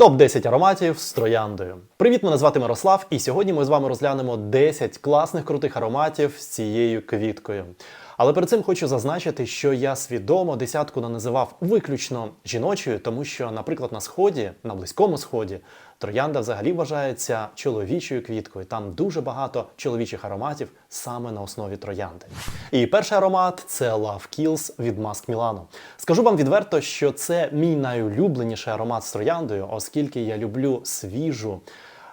Топ 10 ароматів з трояндою. Привіт, мене звати Мирослав, і сьогодні ми з вами розглянемо 10 класних крутих ароматів з цією квіткою. Але перед цим хочу зазначити, що я свідомо десятку не називав виключно жіночою, тому що, наприклад, на сході, на близькому сході, троянда взагалі вважається чоловічою квіткою. Там дуже багато чоловічих ароматів саме на основі троянди. І перший аромат це Love Kills від Mask Milano. Скажу вам відверто, що це мій найулюбленіший аромат з трояндою, оскільки я люблю свіжу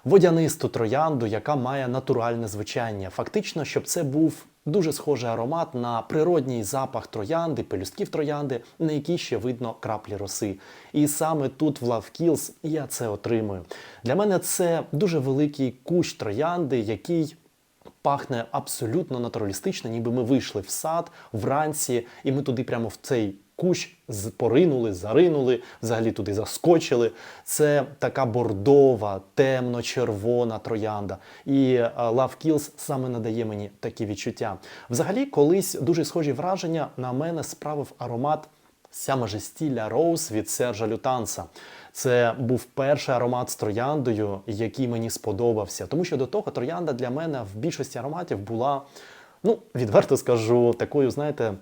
водянисту троянду, яка має натуральне звучання. Фактично, щоб це був дуже схожий аромат на природній запах троянди, пелюстків троянди, на якій ще видно краплі роси. І саме тут, в Love Kills, я це отримую. Для мене це дуже великий кущ троянди, який пахне абсолютно натуралістично, ніби ми вийшли в сад вранці, і ми туди прямо в цей кущ поринули, заринули, взагалі туди заскочили. Це така бордова, темно-червона троянда. І е, Love Kills саме надає мені такі відчуття. Взагалі, колись дуже схожі враження на мене справив аромат Сяма Жестіля Роуз від Сержа Лютанса. Це був перший аромат з трояндою, який мені сподобався. Тому що до того троянда для мене в більшості ароматів була, ну, відверто скажу, такою, знаєте,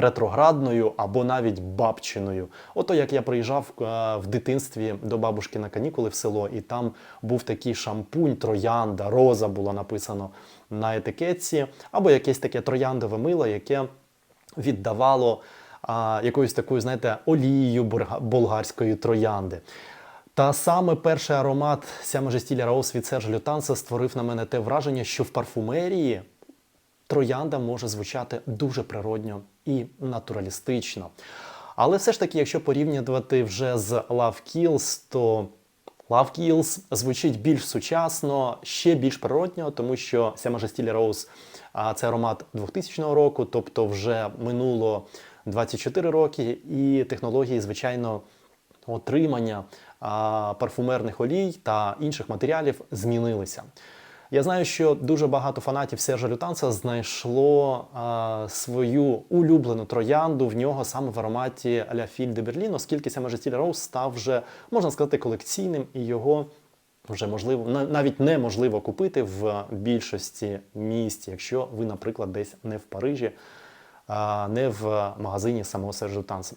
ретроградною або навіть бабчиною. Ото як я приїжджав е, в дитинстві до бабушки на канікули в село, і там був такий шампунь, троянда, роза було написано на етикетці, або якесь таке трояндове мило, яке віддавало а, якоюсь такою, знаєте, олією болгарської троянди. Та саме перший аромат Сяма Жестіля Роуз від Сержа Лютанса створив на мене те враження, що в парфумерії троянда може звучати дуже природньо і натуралістично. Але все ж таки, якщо порівнювати вже з Love Kills, то Love Kills звучить більш сучасно, ще більш природньо, тому що Сяма Жестілі Роуз це аромат 2000 року, тобто вже минуло 24 роки, і технології, звичайно, отримання парфумерних олій та інших матеріалів змінилися. Я знаю, що дуже багато фанатів Сержа Лютанса знайшло а, свою улюблену троянду в нього саме в ароматі Ля Філь де Берлін, оскільки саме Жестіль Роуз став вже, можна сказати, колекційним і його вже можливо на- навіть неможливо купити в більшості місць, якщо ви, наприклад, десь не в Парижі, а не в магазині самого Сержа Лютанса.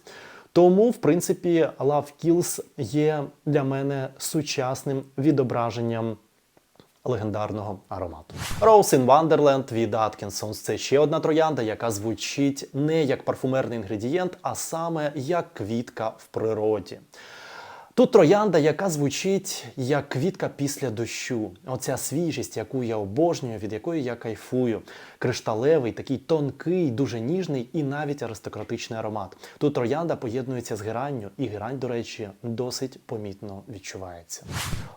Тому, в принципі, Love Kills є для мене сучасним відображенням легендарного аромату. Rose in Wonderland від Atkinsons – це ще одна троянда, яка звучить не як парфумерний інгредієнт, а саме як квітка в природі. Тут троянда, яка звучить як квітка після дощу. Оця свіжість, яку я обожнюю, від якої я кайфую. Кришталевий, такий тонкий, дуже ніжний і навіть аристократичний аромат. Тут троянда поєднується з геранню, і герань, до речі, досить помітно відчувається.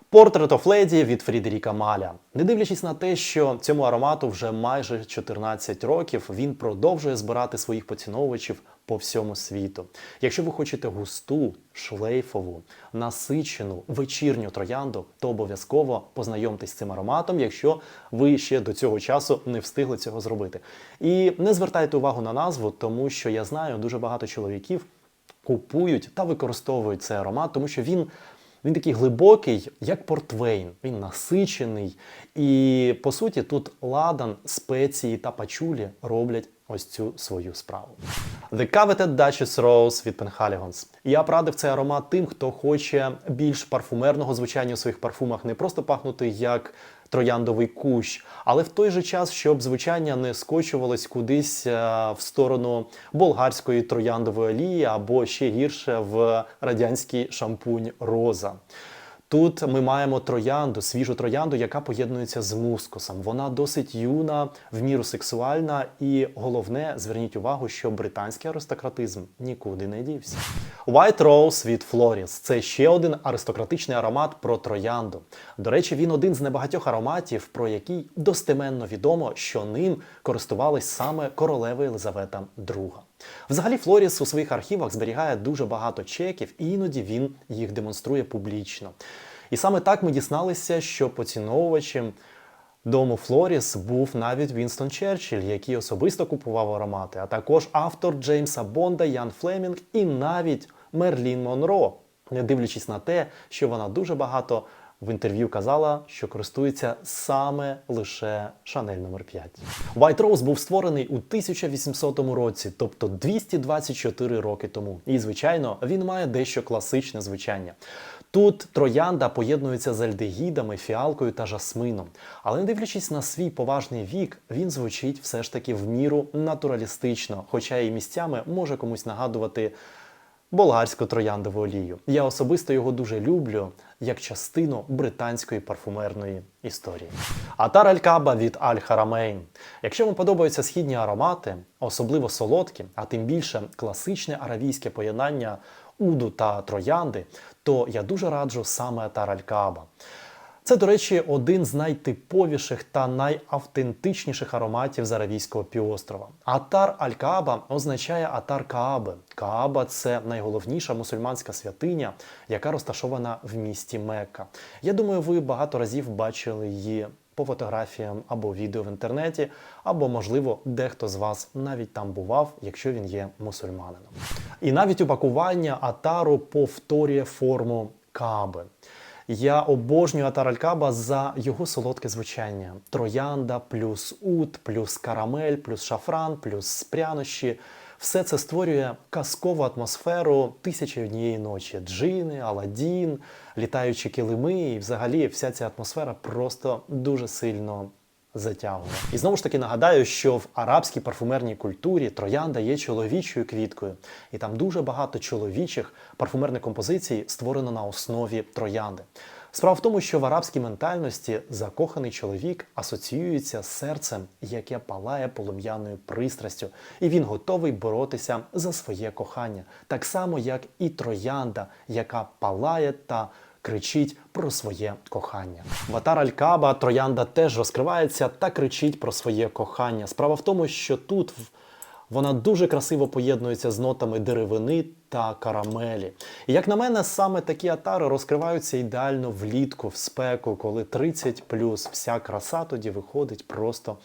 Портрет of Lady від Фрідеріка Маля. Не дивлячись на те, що цьому аромату вже майже 14 років, він продовжує збирати своїх поціновувачів по всьому світу. Якщо ви хочете густу, шлейфову, насичену вечірню троянду, то обов'язково познайомтесь з цим ароматом, якщо ви ще до цього часу не встигли цього зробити. І не звертайте увагу на назву, тому що я знаю дуже багато чоловіків купують та використовують цей аромат, тому що він. Він такий глибокий, як портвейн. Він насичений. І по суті, тут ладан, спеції та пачулі роблять ось цю свою справу. The Coveted Duchess Rose від Penhaligon's. Я б радив цей аромат тим, хто хоче більш парфумерного звучання у своїх парфумах, не просто пахнути як трояндовий кущ, але в той же час, щоб звучання не скочувалось кудись е, в сторону болгарської трояндової олії або ще гірше в радянський шампунь роза. Тут ми маємо троянду, свіжу троянду, яка поєднується з мускусом. Вона досить юна, в міру сексуальна, і головне, зверніть увагу, що британський аристократизм нікуди не дівся. White Rose від Floris – це ще один аристократичний аромат про троянду. До речі, він один з небагатьох ароматів, про який достеменно відомо, що ним користувалась саме королева Єлизавета II. Взагалі, Флоріс у своїх архівах зберігає дуже багато чеків, і іноді він їх демонструє публічно. І саме так ми дізналися, що поціновувачем дому Флоріс був навіть Вінстон Черчилль, який особисто купував аромати, а також автор Джеймса Бонда, Ян Флемінг і навіть Мерлін Монро. не дивлячись на те, що вона дуже багато в інтерв'ю казала, що користується саме лише Шанель номер 5 White Rose був створений у 1800 році, тобто 224 роки тому. І, звичайно, він має дещо класичне звучання. Тут троянда поєднується з альдегідами, фіалкою та жасмином. Але не дивлячись на свій поважний вік, він звучить все ж таки в міру натуралістично, хоча і місцями може комусь нагадувати болгарську трояндову олію. Я особисто його дуже люблю як частину британської парфумерної історії. Атар Аль-Каба від Аль Харамейн. Якщо вам подобаються східні аромати, особливо солодкі, а тим більше класичне аравійське поєднання уду та троянди, то я дуже раджу саме Атар Аль-Каба. Це, до речі, один з найтиповіших та найавтентичніших ароматів з Аравійського півострова. Атар Аль-Кааба означає Атар Кааби. Кааба це найголовніша мусульманська святиня, яка розташована в місті Мекка. Я думаю, ви багато разів бачили її по фотографіям або відео в інтернеті, або, можливо, дехто з вас навіть там бував, якщо він є мусульманином. І навіть упакування атару повторює форму Кааби. Я обожнюю Атар Аль-Каба за його солодке звучання: троянда, плюс ут, плюс карамель, плюс шафран, плюс прянощі. Все це створює казкову атмосферу тисячі однієї ночі. Джини, Аладдін, літаючі килими, і взагалі вся ця атмосфера просто дуже сильно затягує. І знову ж таки нагадаю, що в арабській парфумерній культурі троянда є чоловічою квіткою, і там дуже багато чоловічих парфумерних композицій створено на основі троянди. Справа в тому, що в арабській ментальності закоханий чоловік асоціюється з серцем, яке палає полум'яною пристрастю, і він готовий боротися за своє кохання, так само як і троянда, яка палає та кричить про своє кохання. Ватар Аль-Каба Троянда теж розкривається та кричить про своє кохання. Справа в тому, що тут вона дуже красиво поєднується з нотами деревини та карамелі. І як на мене, саме такі атари розкриваються ідеально влітку, в спеку, коли 30 вся краса тоді виходить просто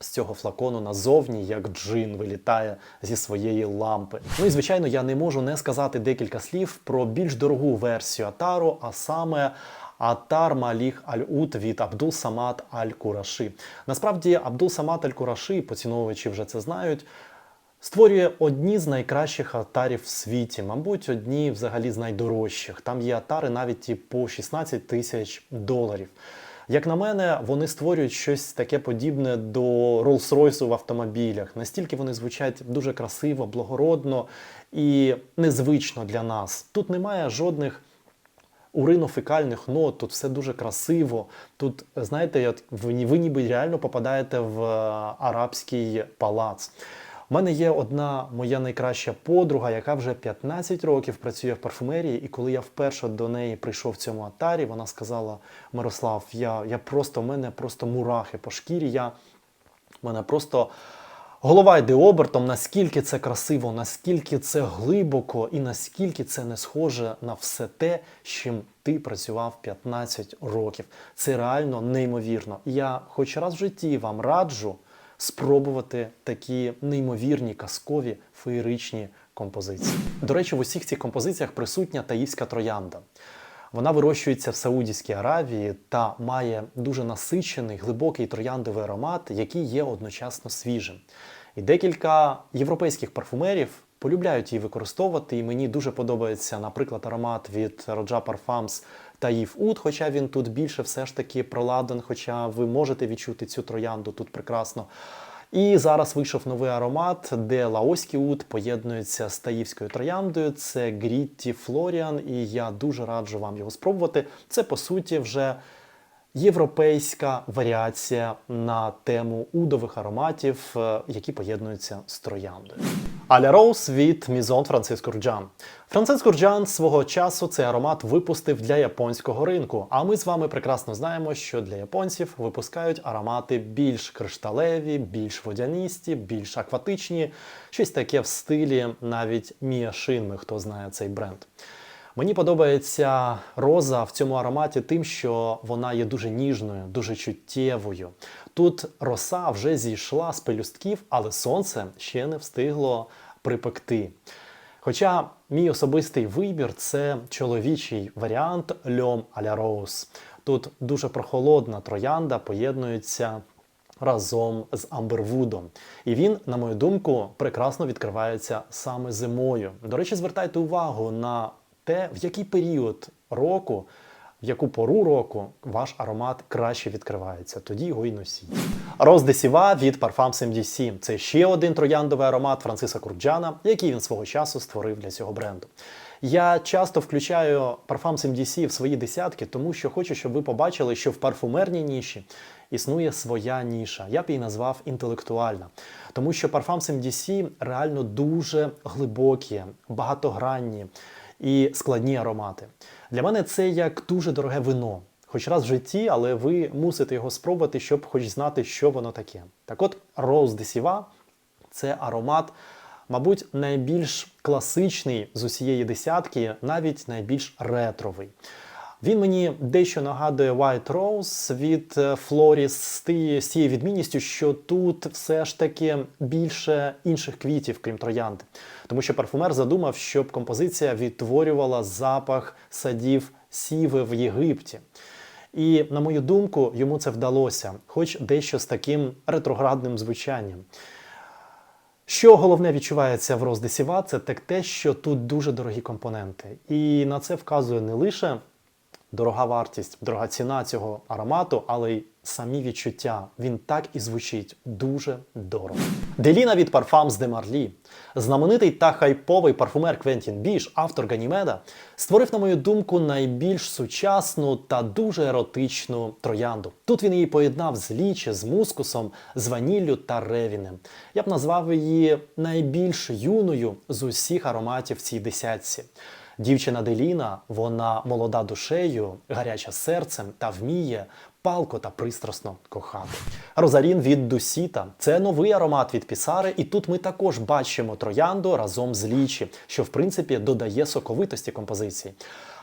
з цього флакону назовні, як джин вилітає зі своєї лампи. Ну і звичайно, я не можу не сказати декілька слів про більш дорогу версію Атару, а саме. Атар Маліх Аль-Ут від Абдул Самат Аль-Кураши. Насправді, Абдул Самат Аль-Кураши, поціновувачі вже це знають, створює одні з найкращих атарів в світі, мабуть, одні взагалі з найдорожчих. Там є атари навіть і по 16 тисяч доларів. Як на мене, вони створюють щось таке подібне до Rolls-Royce в автомобілях. Настільки вони звучать дуже красиво, благородно і незвично для нас. Тут немає жодних уринофекальних нот, тут все дуже красиво. Тут, знаєте, ви, ніби реально попадаєте в арабський палац. У мене є одна моя найкраща подруга, яка вже 15 років працює в парфумерії, і коли я вперше до неї прийшов в цьому атарі, вона сказала: Мирослав, я я просто в мене просто мурахи по шкірі. Я в мене просто голова йде обертом, наскільки це красиво, наскільки це глибоко, і наскільки це не схоже на все те, чим ти працював 15 років. Це реально неймовірно. І Я хоч раз в житті вам раджу спробувати такі неймовірні казкові феєричні композиції. До речі, в усіх цих композиціях присутня таївська троянда. Вона вирощується в Саудівській Аравії та має дуже насичений глибокий трояндовий аромат, який є одночасно свіжим. І декілька європейських парфумерів полюбляють її використовувати. І мені дуже подобається, наприклад, аромат від Roja Parfums Таїв Ут, хоча він тут більше все ж таки проладен, хоча ви можете відчути цю троянду тут прекрасно. І зараз вийшов новий аромат, де лаоський ут поєднується з таївською трояндою. Це Грітті Флоріан, і я дуже раджу вам його спробувати. Це по суті вже європейська варіація на тему удових ароматів, е, які поєднуються з трояндою. Аля Роуз від Мізон Франциско Рджан. Франциско Рджан свого часу цей аромат випустив для японського ринку. А ми з вами прекрасно знаємо, що для японців випускають аромати більш кришталеві, більш водяністі, більш акватичні, щось таке в стилі навіть Міашинми, хто знає цей бренд. Мені подобається роза в цьому ароматі тим, що вона є дуже ніжною, дуже чуттєвою. Тут роса вже зійшла з пелюстків, але сонце ще не встигло припекти. Хоча мій особистий вибір це чоловічий варіант льом а-ля Роуз. Тут дуже прохолодна троянда поєднується разом з Амбервудом. І він, на мою думку, прекрасно відкривається саме зимою. До речі, звертайте увагу на те, в який період року, в яку пору року ваш аромат краще відкривається. Тоді його і носіть. Роз де Сіва від Parfum 77. Це ще один трояндовий аромат Франциса Курджана, який він свого часу створив для цього бренду. Я часто включаю Parfum 70 в свої десятки, тому що хочу, щоб ви побачили, що в парфумерній ніші існує своя ніша. Я б її назвав інтелектуальна. Тому що Parfum 70 реально дуже глибокі, багатогранні і складні аромати. Для мене це як дуже дороге вино. Хоч раз в житті, але ви мусите його спробувати, щоб хоч знати, що воно таке. Так от, роуз Siva – це аромат, мабуть, найбільш класичний з усієї десятки, навіть найбільш ретровий. Він мені дещо нагадує White Rose від е, Floris з тією відмінністю, що тут все ж таки більше інших квітів, крім троянди. Тому що парфумер задумав, щоб композиція відтворювала запах садів сіви в Єгипті. І, на мою думку, йому це вдалося, хоч дещо з таким ретроградним звучанням. Що головне відчувається в роздесіва, це так те, що тут дуже дорогі компоненти. І на це вказує не лише дорога вартість, дорога ціна цього аромату, але й самі відчуття. Він так і звучить дуже дорого. Деліна від Parfums de Marly. Знаменитий та хайповий парфумер Квентін Біш, автор Ганімеда, створив, на мою думку, найбільш сучасну та дуже еротичну троянду. Тут він її поєднав з лічі, з мускусом, з ваніллю та ревінем. Я б назвав її найбільш юною з усіх ароматів цій десятці. Дівчина Деліна, вона молода душею, гаряча серцем та вміє палко та пристрасно кохати. Розарін від Дусіта це новий аромат від Пісари, і тут ми також бачимо троянду разом з лічі, що в принципі додає соковитості композиції.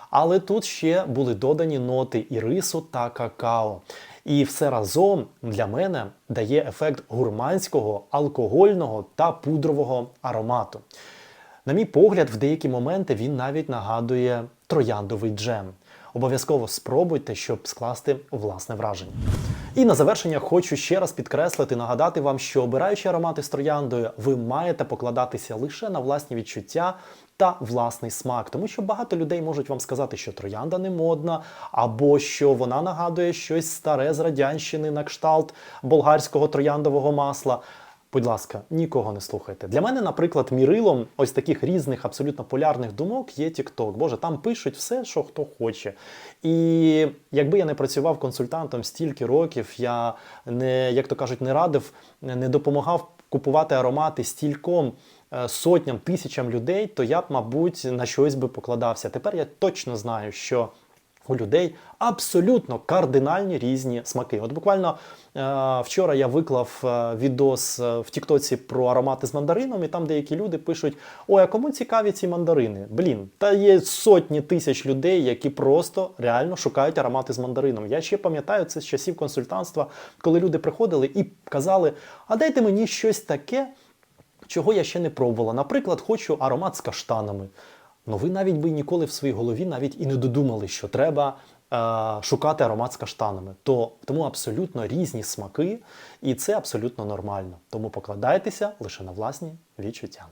Але тут ще були додані ноти ірису та какао. І все разом для мене дає ефект гурманського, алкогольного та пудрового аромату. На мій погляд, в деякі моменти він навіть нагадує трояндовий джем. Обов'язково спробуйте, щоб скласти власне враження. І на завершення хочу ще раз підкреслити, нагадати вам, що обираючи аромати з трояндою, ви маєте покладатися лише на власні відчуття та власний смак, тому що багато людей можуть вам сказати, що троянда не модна, або що вона нагадує щось старе з радянщини на кшталт болгарського трояндового масла. Будь ласка, нікого не слухайте. Для мене, наприклад, мірилом ось таких різних абсолютно полярних думок є TikTok. Боже, там пишуть все, що хто хоче. І якби я не працював консультантом стільки років, я не, як то кажуть, не радив, не допомагав купувати аромати стільком е, сотням, тисячам людей, то я б, мабуть, на щось би покладався. Тепер я точно знаю, що у людей абсолютно кардинальні різні смаки. От буквально е, вчора я виклав е, відос е, в Тіктоці про аромати з мандарином, і там деякі люди пишуть: Ой, а кому цікаві ці мандарини? Блін, та є сотні тисяч людей, які просто реально шукають аромати з мандарином. Я ще пам'ятаю це з часів консультантства, коли люди приходили і казали: А дайте мені щось таке. Чого я ще не пробувала. Наприклад, хочу аромат з каштанами. Ну ви навіть би ніколи в своїй голові навіть і не додумали, що треба е, шукати аромат з каштанами. То тому абсолютно різні смаки, і це абсолютно нормально. Тому покладайтеся лише на власні відчуття.